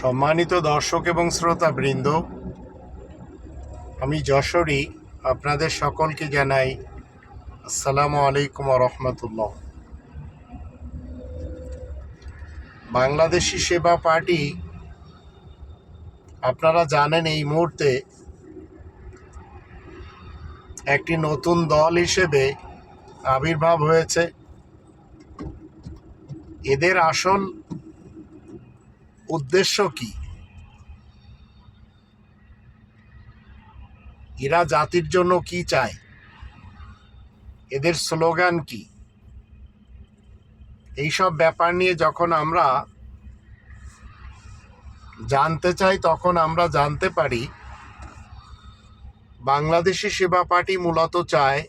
সম্মানিত দর্শক এবং শ্রোতা বৃন্দ আমি যশোরী আপনাদের সকলকে জানাই আসসালামু আলাইকুম রহমতুল্লাহ। বাংলাদেশি সেবা পার্টি, আপনারা জানেন এই মুহূর্তে একটি নতুন দল হিসেবে আবির্ভাব হয়েছে। এদের আসল উদ্দেশ্য কি? এরা জাতির জন্য কি চায়? এদের স্লোগান কি? এইসব ব্যাপার নিয়ে যখন আমরা জানতে চাই, তখন আমরা জানতে পারি, বাংলাদেশি সেবা পার্টি মূলত চায়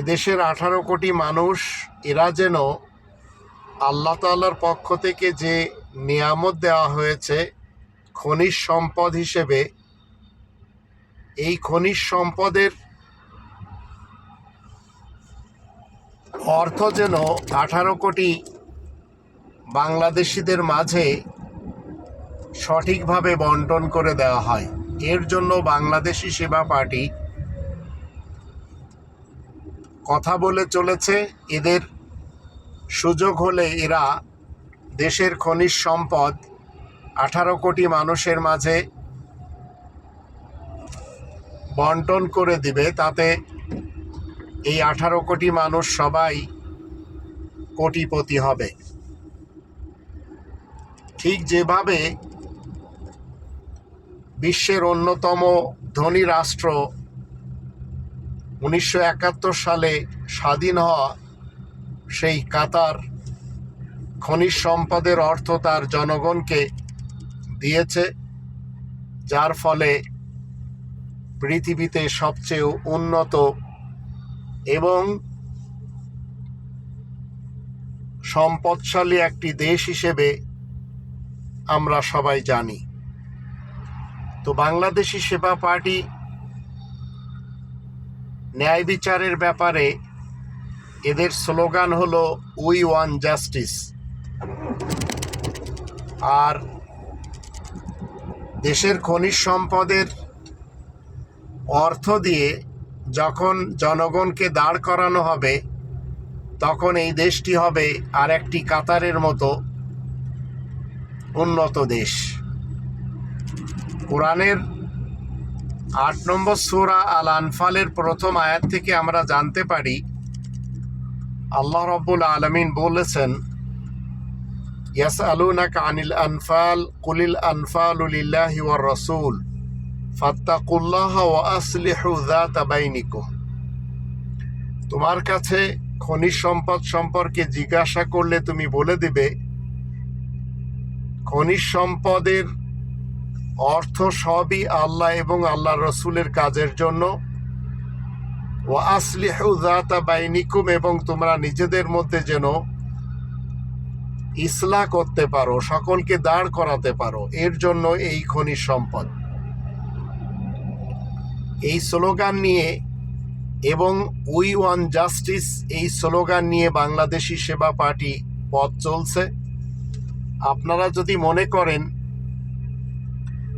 এদেশের আঠারো কোটি মানুষ, এরা যেন আল্লাহ তাল্লার পক্ষ থেকে যে নিয়ামত দেওয়া হয়েছে খনিজ সম্পদ হিসেবে, এই খনিজ সম্পদের অর্থ যেন আঠারো কোটি বাংলাদেশিদের মাঝে সঠিকভাবে বন্টন করে দেওয়া হয়। এর জন্য বাংলাদেশি সেবা পার্টি কথা বলে চলেছে, এদের সুযোগ হলে এরা দেশের খনিজ সম্পদ আঠারো কোটি মানুষের মাঝে বন্টন করে দিবে। তাতে এই আঠারো কোটি মানুষ সবাই কোটিপতি হবে। ঠিক যেভাবে বিশ্বের অন্যতম ধনী রাষ্ট্র উনিশশো একাত্তর সালে স্বাধীন হওয়া সেই কাতার খনিজ সম্পদের অর্থ তার জনগণকে দিয়েছে, যার ফলে পৃথিবীতে সবচেয়ে উন্নত এবং সম্পদশালী একটি দেশ হিসেবে আমরা সবাই জানি। তো বাংলাদেশি সেবা পার্টি ন্যায় বিচারের ব্যাপারে এদের স্লোগান হলো উই ওয়ান জাস্টিস আর দেশের খনিজ সম্পদের অর্থ দিয়ে যখন জনগণকে দাঁড় করানো হবে, তখন এই দেশটি হবে আর একটি কাতারের মতো উন্নত দেশ। কোরআনের আট নম্বর সুরা আল আনফালের প্রথম আয়াত থেকে আমরা জানতে পারি, আল্লাহ রব্বুল আলমিন বলেছেন ইয়াস আলুনাক আনিল আনফাল, কুলিল আনফালুলিল্লাহি ওয়ার রসুল, ফাত্তাকুল্লাহ ও আসলিহু যাতা বাইনিকুম। তোমার কাছে খনিজ সম্পদ সম্পর্কে জিজ্ঞাসা করলে তুমি বলে দিবে, খনিজ সম্পদের অর্থ সবই আল্লাহ এবং আল্লাহ রসুলের কাজের জন্য। ও আসলিহু যাতা বাইনিকুম এবং তোমরা নিজেদের মধ্যে যেন ইসলা করতে পারো, সকলকে দাঁড় করাতে পারো, এর জন্য এই খনিজ সম্পদ। এই স্লোগান নিয়ে এবং উই ওয়ান জাস্টিস এই স্লোগান নিয়ে বাংলাদেশি সেবা পার্টি পথ চলছে। আপনারা যদি মনে করেন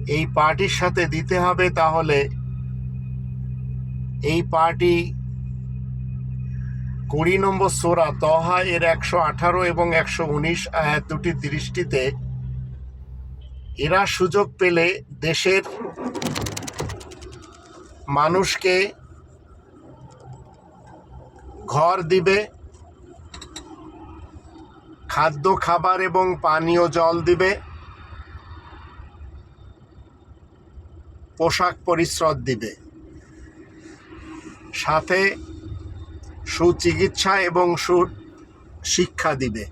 এই পার্টির সাথে দিতে হবে তাহলে এই পার্টি কুড়ি নম্বর সোরা তহা এর একশো আঠারো এবং একশো উনিশ আয়াত দুটি দৃষ্টিতে এরা সুযোগ পেলে দেশের মানুষকে ঘর দিবে, খাদ্য, খাবার এবং পানীয় জল দিবে। পোশাক পরিশ্রদ দিবে। সাথে সুচিকিৎসা এবং সু শিক্ষা দিবে।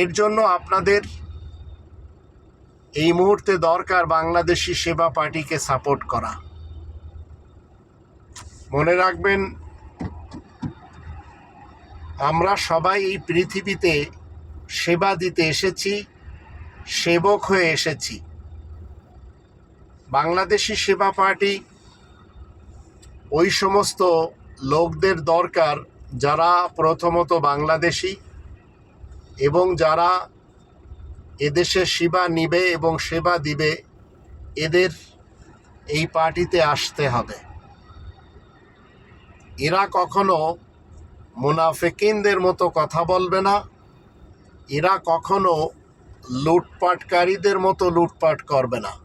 এর জন্য আপনাদের এই মুহূর্তে দরকার বাংলাদেশি সেবা পার্টিকে সাপোর্ট করা। মনে রাখবেন, আমরা সবাই এই পৃথিবীতে সেবা দিতে এসেছি, সেবক হয়ে এসেছি। বাংলাদেশি সেবা পার্টি, ওই সমস্ত লোকদের দরকার যারা প্রথমত বাংলাদেশি এবং যারা এদেশে সেবা নিবে এবং সেবা দিবে, এদের এই পার্টিতে আসতে হবে। এরা কখনো মুনাফেকিনদের মতো কথা বলবে না। এরা কখনো লুটপাটকারীদের মতো লুটপাট করবে না।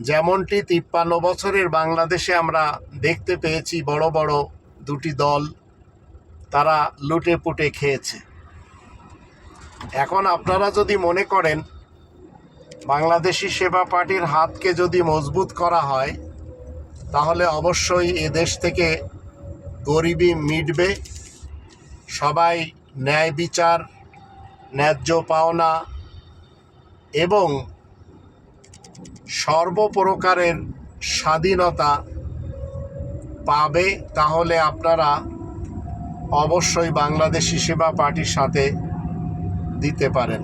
যেমনটি তিপ্পান্ন বছরের বাংলাদেশে আমরা দেখতে পেয়েছি বড় বড় দুটি দল তারা লুটে পুটে খেয়েছে। এখন আপনারা যদি মনে করেন, বাংলাদেশি সেবা পার্টির হাতকে যদি মজবুত করা হয়, তাহলে অবশ্যই এ দেশ থেকে গরিবি মিটবে। সবাই ন্যায় বিচার, ন্যায্য পাওনা এবং সর্বপ্রকারের স্বাধীনতা পাবে, তাহলে আপনারা অবশ্যই বাংলাদেশি সেবা পার্টির সাথে দিতে পারেন।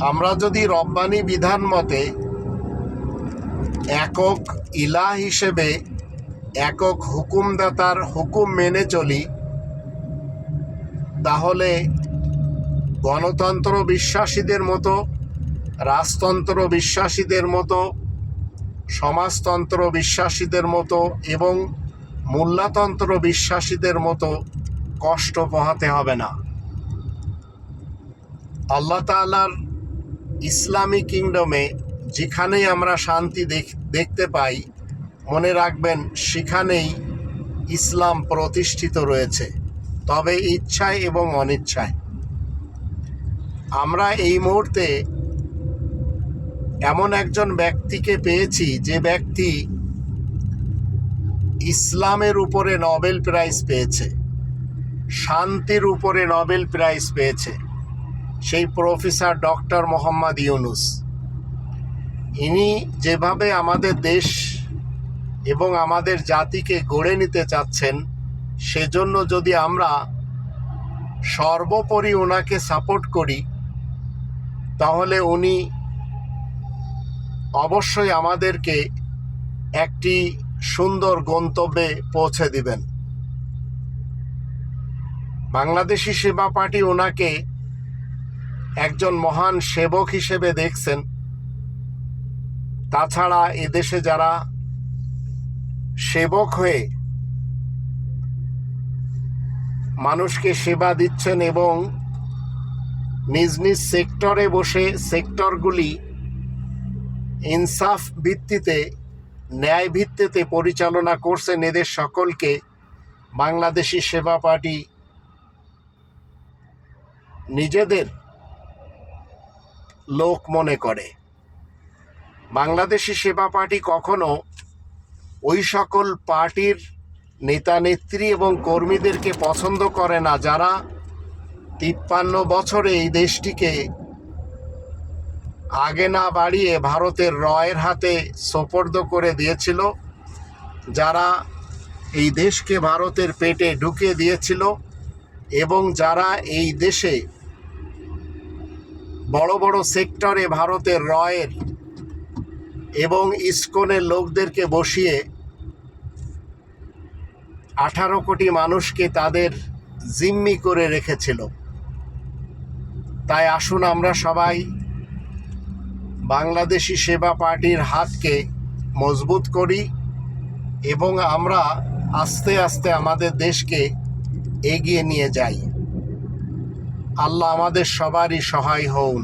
আমরা যদি রব্বানি বিধান মতে একক ইলা হিসেবে একক হুকুমদাতার হুকুম মেনে চলি, তাহলে গণতন্ত্র বিশ্বাসীদের মতো রাজতন্ত্র বিশ্বাসীদের মতো, সমাজতন্ত্র বিশ্বাসীদের মতো এবং মূল্যতন্ত্র বিশ্বাসীদের মতো কষ্ট পোহাতে হবে না। আল্লাহ তালার ইসলামী কিংডমে যেখানেই আমরা শান্তি দেখ- দেখতে পাই, মনে রাখবেন সেখানেই ইসলাম প্রতিষ্ঠিত রয়েছে, তবে ইচ্ছায় এবং অনিচ্ছায়। আমরা এই মুহূর্তে এমন একজন ব্যক্তিকে পেয়েছি যে ব্যক্তি ইসলামের উপরে নোবেল প্রাইজ পেয়েছে, শান্তির উপরে নোবেল প্রাইজ পেয়েছে, সেই প্রফেসর ডক্টর মোহাম্মদ ইউনুস। ইনি যেভাবে আমাদের দেশ এবং আমাদের জাতিকে গড়ে নিতে চাচ্ছেন, সেজন্য যদি আমরা সর্বোপরি ওনাকে সাপোর্ট করি, তাহলে উনি অবশ্যই আমাদেরকে একটি সুন্দর গন্তব্যে পৌঁছে দিবেন। বাংলাদেশি সেবা পার্টি ওনাকে একজন মহান সেবক হিসেবে দেখছেন। তাছাড়া এদেশে যারা সেবক হয়ে মানুষকে সেবা দিচ্ছেন এবং নিজ নিজ সেক্টরে বসে সেক্টরগুলি ইনসাফ ভিত্তিতে, ন্যায় ভিত্তিতে পরিচালনা করছেন এদের সকলকে বাংলাদেশি সেবা পার্টি নিজেদের লোক মনে করে। বাংলাদেশি সেবা পার্টি কখনো ওই সকল পার্টির নেতা, নেত্রী এবং কর্মীদেরকে পছন্দ করে না যারা তিপ্পান্ন বছরে এই দেশটিকে আগে না বাড়িয়ে ভারতের রয়ের হাতে সোপর্দ করে দিয়েছিল, যারা এই দেশকে ভারতের পেটে ঢুকে দিয়েছিল এবং যারা এই দেশে বড় বড় সেক্টরে ভারতের রয়ের এবং ইস্কনের লোকদেরকে বসিয়ে আঠারো কোটি মানুষকে তাদের জিম্মি করে রেখেছিল। তাই আসুন আমরা সবাই বাংলাদেশি সেবা পার্টির হাতকে মজবুত করি এবং আমরা আস্তে আস্তে আমাদের দেশকে এগিয়ে নিয়ে যাই। আল্লাহ আমাদের সবারই সহায় হন